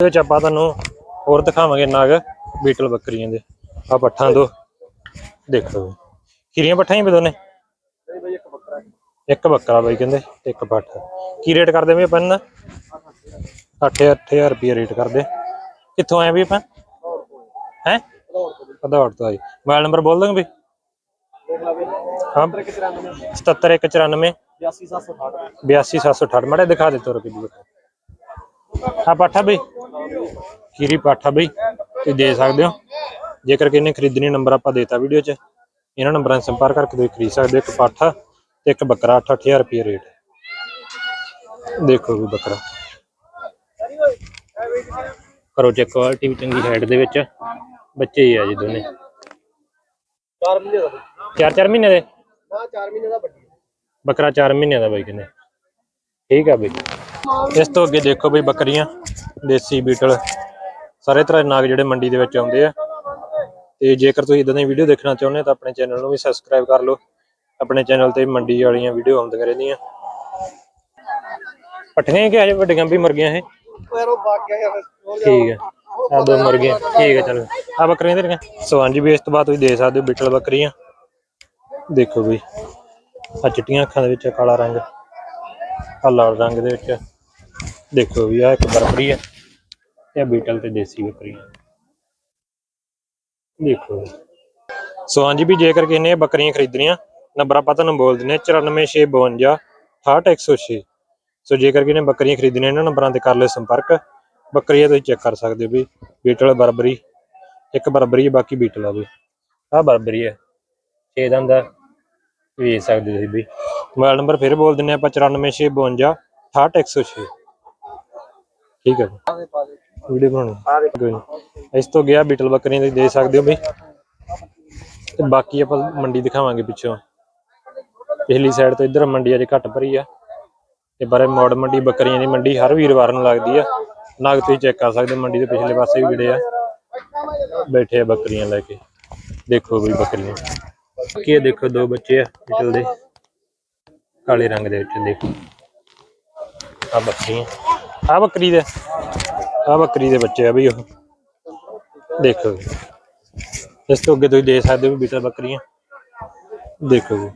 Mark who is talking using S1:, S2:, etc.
S1: ਇਹਦੇ ਵਿੱਚ ਆਪਾਂ ਤੁਹਾਨੂੰ ਹੋਰ ਦਿਖਾਵਾਂਗੇ ਨਾਗ, ਬੀਟਲ ਬੱਕਰੀਆਂ ਦੇ। ਆ ਪੱਠਾਂ ਦੋ। ਦੇਖੋ ਖੀਰੀਆਂ ਪੱਠਾਂ ਹੀ ਵੀ ਇੱਕ ਬੱਕਰਾ ਬਾਈ ਕਹਿੰਦੇ, ਇੱਕ ਪੱਠ। ਕੀ ਰੇਟ ਕਰਦੇ ਵੀ ਆਪਾਂ ਇਹਨਾਂ 8 8000 ਰੁਪਏ ਰੇਟ ਕਰਦੇ। ਕਿੱਥੋਂ ਆਏ ਵੀ ਆਪਾਂ? ਹੈ? ਪਧੌੜ ਤੋਂ ਆਈ ਮੋਬਾਈਲ ਨੰਬਰ ਬੋਲ ਦੋਗੇ ਵੀ ਹਾਂ। 77194 82768 ਮਾੜੇ ਦਿਖਾ ਦੇ ਤੋਰ ਕਿੱਡੀ ਆ ਪਾਠਾ ਬਈ। ਖੀਰੀ ਪਾਠਾ ਬਈ ਤੁਸੀਂ ਦੇ ਸਕਦੇ ਹੋ। ਜੇਕਰ ਕਿਨੇ ਖਰੀਦਣੀ ਨੰਬਰ ਆਪਾਂ ਦੇਤਾ ਵੀਡੀਓ 'ਚ ਇਹਨਾਂ ਨੰਬਰਾਂ ਸੰਪਰਕ ਕਰਕੇ ਤੁਸੀਂ ਖਰੀਦ ਸਕਦੇ ਹੋ। ਇੱਕ ਪਾਠਾ ਤੇ ਇੱਕ ਬੱਕਰਾ 8-8000 ਰੁਪਏ ਰੇਟ। ਦੇਖੋ ਵੀ ਬੱਕਰਾ। ਕਰੋ ਚੈੱਕ ਕੁਆਲਿਟੀ ਵੀ ਚੰਗੀ ਹਾਈਟ ਦੇ ਵਿੱਚ ਬੱਚੇ ਹੀ ਆ ਜੀ ਦੋਨੇ।
S2: 4 ਮਹੀਨੇ ਦਾ।
S1: ਚਾਰ ਚਾਰ ਮਹੀਨੇ ਦੇ?
S2: ਨਾ 4 ਮਹੀਨੇ ਦਾ ਵੱਡੀ।
S1: ਬੱਕਰਾ 4 ਮਹੀਨਿਆਂ ਦਾ ਬਾਈ ਕਹਿੰਦੇ। ਠੀਕ ਆ ਬਈ। ਇਸ ਤੋਂ ਅੱਗੇ ਦੇਖੋ ਬਈ ਬੱਕਰੀਆਂ ਦੇਸੀ ਬੀਟਲ। ਸਾਰੇ ਤਰ੍ਹਾਂ ਦੇ ਨਾਗ ਜਿਹੜੇ ਮੰਡੀ ਦੇ ਵਿੱਚ ਆਉਂਦੇ ਆ। ਤੇ ਜੇਕਰ ਤੁਸੀਂ ਇਦਾਂ ਦੀ ਵੀਡੀਓ ਦੇਖਣਾ ਚਾਹੁੰਦੇ ਹੋ ਤਾਂ ਆਪਣੇ ਚੈਨਲ ਨੂੰ ਵੀ ਸਬਸਕ੍ਰਾਈਬ ਕਰ ਲਓ। ਆਪਣੇ ਚੈਨਲ ਤੇ ਮੰਡੀ ਵਾਲੀਆਂ ਵੀਡੀਓ ਆਉਂਦੀਆਂ ਰਹਿੰਦੀਆਂ। ਪੱਠੀਆਂ ਕਿ ਹਜੇ ਵੱਡੀਆਂ ਵੀ ਇਹ?
S2: ਗਿਆ ਯਾਰ ਉਹ
S1: ਠੀਕ ਹੈ ਆ। ਦੋ ਮੁਰਗੀਆਂ ਠੀਕ ਹੈ ਚਲੋ। ਆ ਬੱਕਰੀਆਂ ਦੇ ਰਹੀਆਂ ਸੋ ਹਾਂਜੀ ਵੀ ਇਸ ਤੋਂ ਬਾਅਦ ਤੁਸੀਂ ਦੇ ਸਕਦੇ ਹੋ ਬਿੱਟਲ ਬੱਕਰੀਆਂ। ਦੇਖੋ ਵੀ ਆ ਚਿੱਟੀਆਂ ਅੱਖਾਂ ਦੇ ਵਿੱਚ ਕਾਲਾ ਰੰਗ ਆ ਲਾਲ ਰੰਗ ਦੇ ਵਿੱਚ। ਦੇਖੋ ਵੀ ਆ ਇੱਕ ਬਰਬਰੀ ਹੈ ਤੇ ਆ ਬੀਟਲ ਤੇ ਦੇਸੀ ਬੱਕਰੀਆਂ ਦੇਖੋ ਸੋ ਹਾਂਜੀ ਵੀ ਜੇਕਰ ਕਿਸੇ ਨੇ ਬੱਕਰੀਆਂ ਖਰੀਦਣੀਆਂ, ਨੰਬਰ ਆਪਾਂ ਤੁਹਾਨੂੰ ਬੋਲ ਦਿੰਦੇ ਹਾਂ 94652 68106 ਸੋ ਜੇਕਰ ਕਿਸੇ ਨੇ ਬੱਕਰੀਆਂ ਖਰੀਦਣੀਆਂ ਇਹਨਾਂ ਨੰਬਰਾਂ ਤੇ ਕਰ ਲਿਓ ਸੰਪਰਕ। ਬੱਕਰੀਆਂ ਤੁਸੀਂ ਚੈੱਕ ਕਰ ਸਕਦੇ ਹੋ ਵੀ ਬੀਟਲ ਬਰਬਰੀ, ਇੱਕ ਬਰਬਰੀ ਹੈ, ਬਾਕੀ ਬੀਟਲ ਆ ਵੀ। ਆਹ ਬਰਬਰੀ ਹੈ। 6 ਦੰਦ ਦਾ ਵੇਚ ਸਕਦੇ ਤੁਸੀਂ ਵੀ। ਮੋਬਾਈਲ ਨੰਬਰ ਫਿਰ ਬੋਲ ਦਿੰਨੇ ਆਪਾਂ 94652 68106 ਠੀਕ ਹੈ ਵੀਡੀਓ ਬਣਾਉਣੀ ਕੋਈ ਨਹੀਂ ਇਸ ਤੋਂ ਗਿਆ ਬੀਟਲ ਬੱਕਰੀਆਂ ਤੁਸੀਂ ਦੇ ਸਕਦੇ ਹੋ ਵੀ ਤੇ ਬਾਕੀ ਆਪਾਂ ਮੰਡੀ ਦਿਖਾਵਾਂਗੇ ਪਿੱਛੋਂ। ਪਿਛਲੀ ਸਾਈਡ ਤੋਂ ਇੱਧਰ ਮੰਡੀ ਅਜੇ ਘੱਟ ਭਰੀ ਆ। ਤੇ ਬਾਰੇ ਮੋੜ ਮੰਡੀ ਬੱਕਰੀਆਂ ਦੀ ਮੰਡੀ ਹਰ ਵੀਰਵਾਰ ਨੂੰ ਲੱਗਦੀ ਆ। ਨਾਗ ਤੁਸੀਂ ਚੈੱਕ ਕਰ ਸਕਦੇ ਮੰਡੀ ਦੇ ਪਿਛਲੇ ਪਾਸੇ ਵੀ ਜਿਹੜੇ ਆ, ਬੈਠੇ ਆ ਬੱਕਰੀਆਂ ਲੈ ਕੇ। ਦੇਖੋ ਵੀ ਬੱਕਰੀਆਂ। ਕੀ ਦੇਖੋ ਦੋ ਬੱਚੇ ਆ ਬੀਟਲ ਦੇ। ਕਾਲੇ ਰੰਗ ਦੇ ਵਿੱਚ ਦੇਖੋ। ਆ ਬੱਕਰੀਆਂ। ਆ ਬੱਕਰੀ ਦੇ। ਆ ਬੱਕਰੀ ਦੇ ਬੱਚੇ ਆ ਬਈ ਉਹ। ਦੇਖੋ ਜੀ। ਇਸ ਤੋਂ ਅੱਗੇ ਤੁਸੀਂ ਦੇ ਸਕਦੇ ਹੋ ਵੀ ਬੀਟਲ ਬੱਕਰੀਆਂ। ਦੇਖੋ ਜੀ।